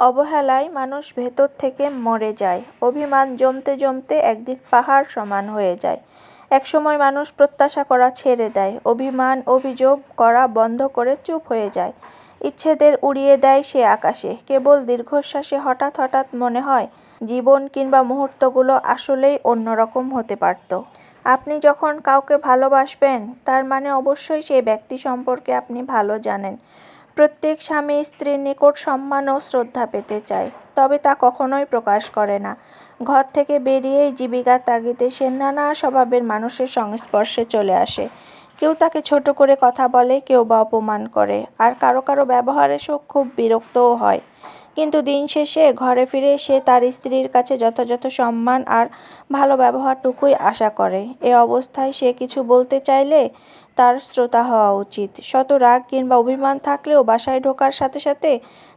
অবহেলায় মানুষ ভেতর থেকে মরে যায়। অভিমান জমতে জমতে একদিন পাহাড় সমান হয়ে যায়। একসময় মানুষ প্রত্যাশা করা ছেড়ে দেয়। অভিমান, অভিযোগ করা বন্ধ করে চুপ হয়ে যায়। ইচ্ছেদের উড়িয়ে দেয় সে আকাশে। কেবল দীর্ঘশ্বাসে হঠাৎ হঠাৎ মনে হয়, জীবন কিংবা মুহূর্তগুলো আসলেই অন্যরকম হতে পারত। আপনি যখন কাউকে ভালোবাসবেন, তার মানে অবশ্যই সেই ব্যক্তি সম্পর্কে আপনি ভালো জানেন। প্রত্যেক স্বামী স্ত্রীর নিকট সম্মান ও শ্রদ্ধা পেতে চায়, তবে তা কখনোই প্রকাশ করে না। ঘর থেকে বেরিয়েই জীবিকার তাগিদে সে নানা স্বভাবের মানুষের সংস্পর্শে চলে আসে। কেউ তাকে ছোট করে কথা বলে, কেউ বা অপমান করে, আর কারও কারও ব্যবহারে সে খুব বিরক্তও হয়। কিন্তু দিন শেষে ঘরে ফিরে সে তার স্ত্রীর কাছে যথাযথ সম্মান আর ভালো ব্যবহারটুকুই আশা করে। এ অবস্থায় সে কিছু বলতে চাইলে তার শ্রোতা হওয়া উচিত। শত রাগ কিংবা অভিমান থাকলেও বাসায় ঢোকার সাথে সাথে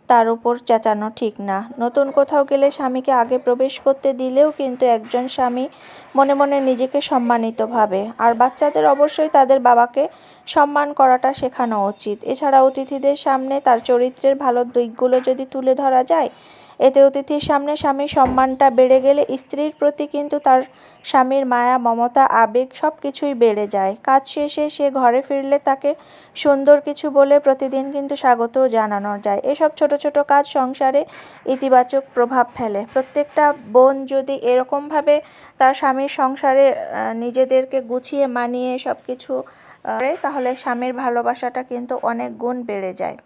তার উপর চেঁচানো ঠিক না। নতুন কোথাও গেলে স্বামীকে আগে প্রবেশ করতে দিলেও কিন্তু একজন স্বামী মনে মনে নিজেকে সম্মানিত ভাবে। আর বাচ্চাদের অবশ্যই তাদের বাবাকে সম্মান করাটা শেখানো উচিত। এছাড়া অতিথিদের সামনে তার চরিত্রের ভালো দিকগুলো যদি তুলে ধরা যায়। এতে অতিথির সামনে স্বামীর সম্মানটা বেড়ে গেলে স্ত্রীর প্রতি কিন্তু তার স্বামীর মায়া, মমতা, আবেগ সব কিছুই বেড়ে যায়। কাজ শেষে সে ঘরে ফিরলে তাকে সুন্দর কিছু বলে প্রতিদিন কিন্তু স্বাগত জানানো যায়। এসব ছোট ছোট কাজ সংসারে ইতিবাচক প্রভাব ফেলে। প্রত্যেকটা বোন যদি এরকমভাবে তার স্বামীর সংসারে নিজেদেরকে গুছিয়ে মানিয়ে সব কিছু তাহলে স্বামীর ভালোবাসাটা কিন্তু অনেক গুণ বেড়ে যায়।